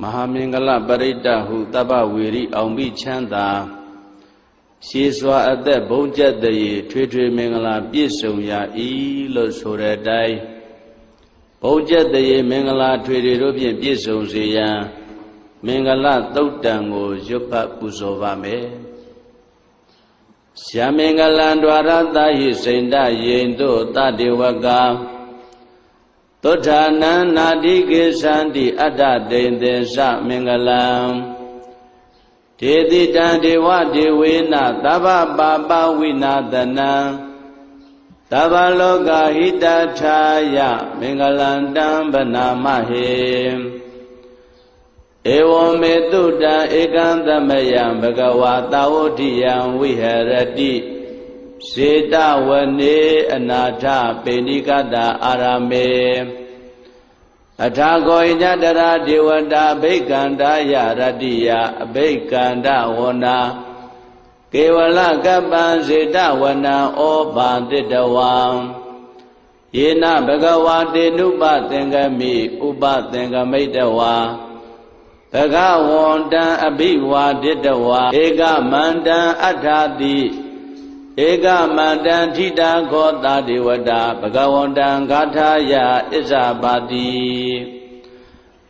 မဟာမင်္ဂလပရိတ္တဟုတပ္ပဝေရိအောင်ပြီးချမ်းသာရှည်စွာအသက်ဘုံကျက်တရေထွေထွေမင်္ဂလာပြည့်စုံရာဤလို့ဆိုတဲ့အတိုင်းဘုံကျက်တရေမင်္ဂလာထွေထွေတို့ဖြင့်ပြည့်စုံစေရန်မင်္ဂလသုတ်တံကိုရွတ်ဖတ်ပူဇော်ပါမယ်ရှာမင်္ဂလံ द्वार တာဟိစိန္ဒယိန်တို့တတေဝက သုဋ္ဌာနံနာတိကေသန္တိအတ္တတိန်သေသမင်္ဂလံဒေတိတံဒေဝဒေဝေနသဗ္ဗပါပဝိနာတနံသဗ္ဗလောကဟိတထာယမင်္ဂလံတံဗနာမဟေဧဝံမေတုတံဧကံသမယံဘဂဝါတာဝတိယံဝိဟရတိ စေတဝနေအနာထပေဏိကတာအာရမေအထာကောဣညတရာဒေဝတာအဘိကန္တာယရတ္တိယအဘိကန္တဝနာကေဝလကပ္ပံစေတဝနံဩဘာတိတဝံယေနဘဂဝါတေနုပသင်္ကမိဥပသင်္ကမိတဝါဘဂဝန္တံအဘိဝါဒိတဝါဧကမန္တံအထာတိ ဧကမန္တံထိတာခောတာဒေဝတာဘဂဝန္တံဂါထာယဣဇာပါတိ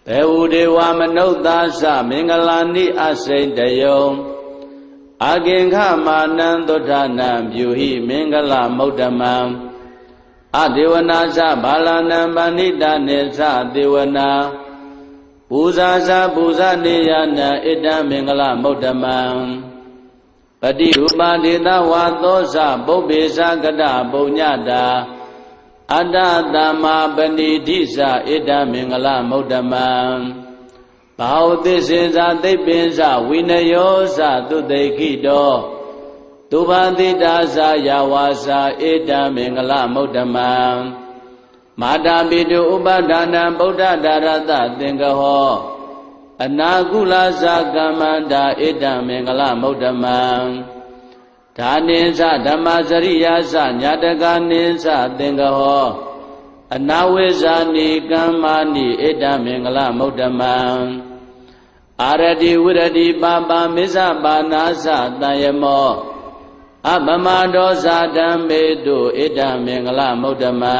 ဘေဝဒေဝမနုဿာသမင်္ဂလာနိအစိန်တယုံအကင်္ခမာနံသုထနံပြုဟိမင်္ဂလမௌတမံအဒေဝနာသဘာလနံပဏိတနေသဒေဝနာပူဇာဇာပူဇာနေယနာဣတံမင်္ဂလမௌတမံ ပတိရူပဒေသဝါသောဇပုပ္ပေသကတပုညတာအတ္တတမ္မာပဏိတိသဣတံမင်္ဂလမௌတမံဘာဝသစ္စေဇာသိပ္ပင်ဇဝိနယောဇသုတေခိတောသူဘာတိတာဇာယဝါစာဣတံမင်္ဂလမௌတမံမာတာပိတုဥပဒါနံဗုဒ္ဓဒါရတသင်္ကဟော အနာကုလဇာကမ္မန္တာဣတံမင်္ဂလမௌတမံဒါနိသဓမ္မစရိယာသညာတကနိသသင်္ကဟောအနာဝိဇာနိကမ္မာနိဣတံမင်္ဂလမௌတမံအာရတိဝရတိပါပါမစ္ဆပါနာသတယမောအပမဒောဇာဓမ္မေတုဣတံမင်္ဂလမௌတမံ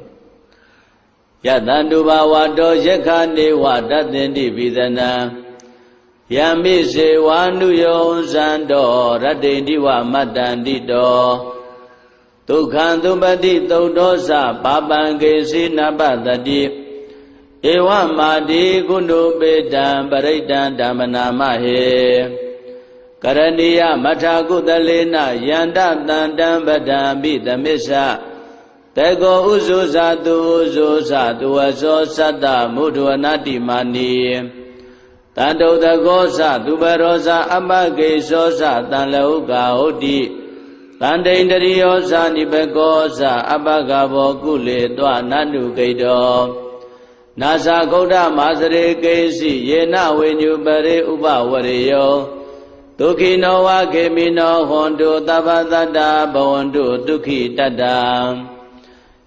ယတန္တုဘာဝတောယက္ခနေဝတတ္တင်တိပိသနာယမိစေဝါနုယောဇံတော်ရတ္တိတိဝမတ္တန္တိတောဒုက္ခံသုပတိသုတ်တော်စပါပံကေစီနပတတိဧဝမာတိကုဏုပေတံပရိတံဓမ္မနာမဟေကရဏီယမထာကုသလေနယန္တတန္တံပဒံပိသမစ္ဆ တေကောဥဇုဇာတုဥဇုဇာတုဝဇောသတ္တမုဒ္ဒဝနတိမာနီတန္တုတကောသသူဘရောဇာအပကေသောသတန်လဟုကာဟုတ်တိတန္တိန္တရိယောဇာနိဘကောဇာအပကဘောကုလေတွနန္တုကိတောနာဇာဂௌဒမာစရေကေစီယေနဝိညုပရိဥပဝရိယောဒုက္ခိနောဝခေမိနောဟွန်တုသဗ္ဗတတ္တဘဝန္တုဒုက္ခိတတ္တ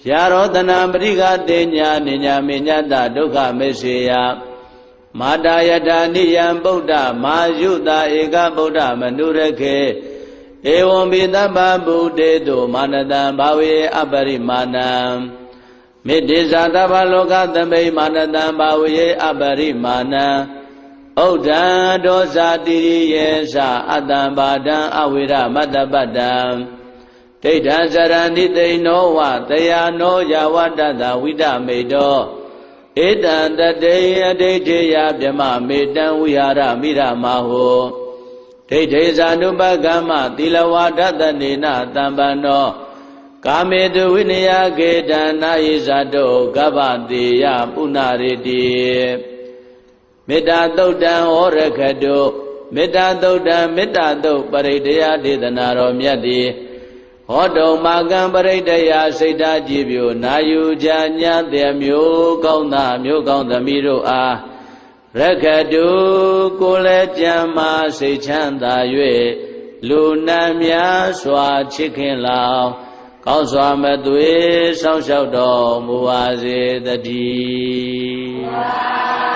ဖြာရောတနာပရိကတေညာနိညာမေညတဒုက္ခမေစေယမာတာယတာနိယံဗုဒ္ဓမာယုတာဧကဗုဒ္ဓမနုရခေဧဝံပိတဗ္ဗဗုတေတုမာနတံဘာဝေအပရိမာဏံမေတ္တိဇာတဗ္ဗလောကသမိမာနတံဘာဝေအပရိမာဏံဥဒ္ဒံဒောဇာတိရိယေသအတ္တံဘာဒံအဝိရမတ္တပတ္တံ ဒိဋ္ဌံစရဏိသိဏောဝတယာနောယဝတ္တသဝိဒမေတောဧတံတတေအဒိဋ္ဌိယဗြမမေတံဝိဟာရမိရမဟောဒိဋ္ဌိဇာနုပကမ္မသီလဝါဒတနေနတံပန္နောကာမေတုဝိနယကေတနာယိဇာတောကဗ္ဗတိယပုဏ္ဏရေတိမေတ္တာသုတ်တံဟောရခတုမေတ္တာသုတ်တံမေတ္တာသုတ်ပရိတယဒေသနာတော်မြတ်သည် ဟောတုံမာကံပရိတယစိတ်ဓာကြည်ပြိုနာယူကြညာတဲ့မျိုးကောင်းသားမျိုးကောင်းသမီးတို့အားရခတုကိုလည်းကြံမာစိတ်ချမ်းသာ၍လူနာများစွာချစ်ခင်လောင်ကောင်းစွာမသွေဆောင်းလျှောက်တော်မူပါစေတည်း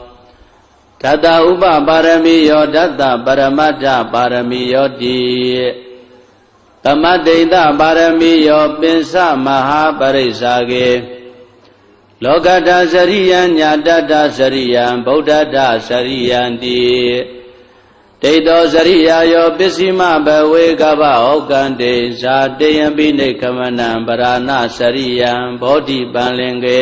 ဓတ္တဥပပါရမီယောဓတ္တပရမတ္ထပါရမီယောတိသမတ္တိတပါရမီယောပင်စမဟာပရိစ္ဆာကေလောကတစရိယံညာတတစရိယံဗုဒ္ဓတစရိယံတိဒိဋ္ဌောစရိယာယောပစ္စည်းမဘဝေကဗဩကံတေဇာတေယံပိနေခမနံပရာဏစရိယံဘောဓိပံလင်ကေ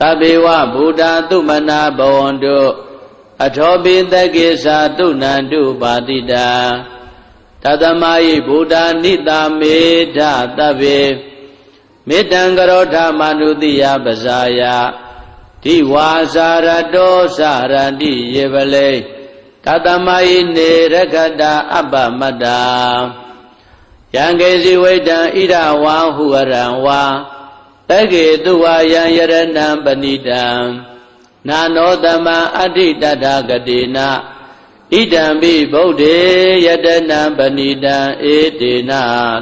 သဗ္ဗေဝဗုဒ္ဓသုမနာဘဝန္တုအထောပိတကိသာတုဏန္တုပါတိတာတသမယိဗုဒ္ဓနိတာမေဓသဗ္ဗေမေတ္တံကရောဓမနုတိယပဇာယဒီဝါစာရတောစရတိယေပလေတသမယိနေရခတအပ္ပမတ္တာယံကေစီဝိတံဣဒဝါဟုရံဝါ တကေတုဝါယံယရဏံပဏိတံနာနောတမံအဋ္ဌိတတဂတိနာဣဒံပိဗုဒ္ဓေယတနံပဏိတံဧတေန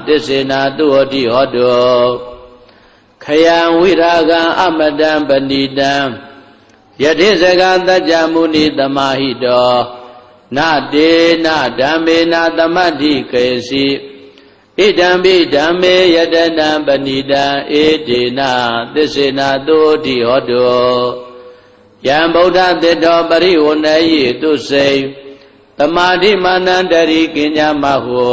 တစ္ဆေနာတုဟောတိဟောတောခယံဝိရာဂံအမတံပဏိတံယတိစကတัจ jা မုနိသမာဟိတောနတေနဓမ္မေနသမတ္တိကေစီ ဣဒံပိဓမ္မေယတနံပဏိတံဧတေနသစ္စေနာတုတိဟောတောယံဗုဒ္ဓတေတောပရိဝဏယေတုစိတမာတိမာနန္တရိကဉ္ညာမဟု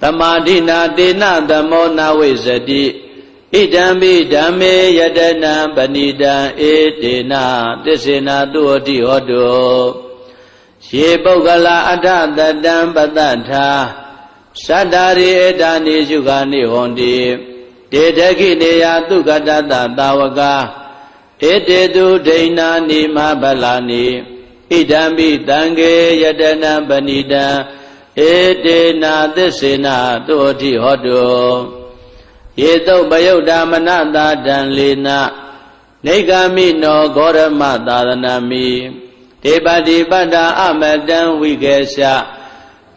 တမာတိနာတေနသမောနာဝိဇတိဣဒံပိဓမ္မေယတနံပဏိတံဧတေနသစ္စေနာတုတိဟောတုယေပုဂ္ဂလာအထတတံပတ္တထာ သတ္တာရိဧတာနိရှုခာနိဟွန်တိတေတခိနေယသုကတတသာဝကဧတေတုဒိဏာနိမဗလာနိဣဒံပိတံကေယတနံပဏိတံဧတေနာသစ္စေနာတုတိဟောတုယေတုပယုတ်ဓမ္မနတာတံလေနနေဂာမိနောဂောရမသာသနာမိဒေပတိပတ္တာအမတံဝိကေရှ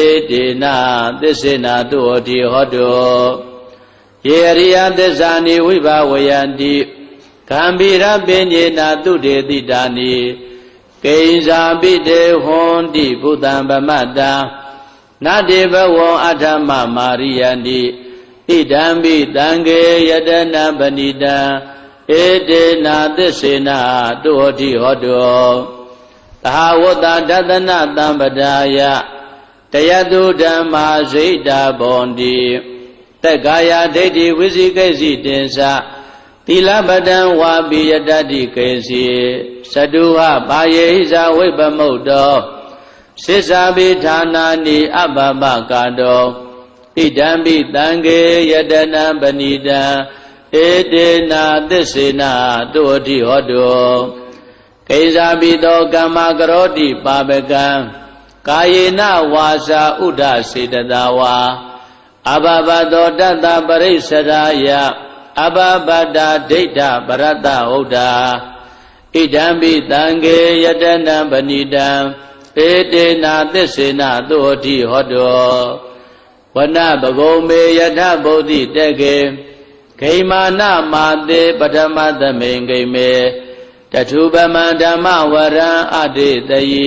ဧတေနသစ္စေနာတုဟောတိဟောတောယေရိယသစ္စာနိဝိဘဝယန္တိကံဗိရပင်ညေနာတုတေတိတာနိကိဉ္စာပိတေဟွန်တိဘုဒ္ဓံဗမတ္တာနတေဘဝံအထမမာရိယန္တိဣဒံပိတံကေယတနာပဏိတံဧတေနာသစ္စေနာတုဟောတိဟောတောသဟဝတ္တဒသနတံပဒါယ တယတုဓမ္မာဇိတာဘောန္တိတက္ကာယဒိဋ္ဌိဝိသိကိစီတင်္စသီလပဒံဝါပိယတတိကေစီသတုဟဘာယေဟိဇဝိပမုတ်တောစိစ္ဆာပိဌာနာနိအပပကာတောဣဒံပိတံကေယတနံပဏိတံဧတေနာသစ္စေနာတုအတိဟောတောကိဇာပိတောကမ္မကရောတိပါပကံ ကာယေနဝါစာဥဒ္ဒစေတသာဝါအဘဘတောတတ္တပရိစ္ဆရာယအဘဘတာဒိဋ္ဌပရတ္တဟုတ်တာဣဒံပိတံကေယတနံပဏိတံဧတေနာသစ္စေနာသုဟတိဟောတောဝနပဂုံမေယထဗုဒ္ဓိတကေဂိမာနမာတေပထမသမိန်ဂိမေတထုပမံဓမ္မဝရံအတေတယိ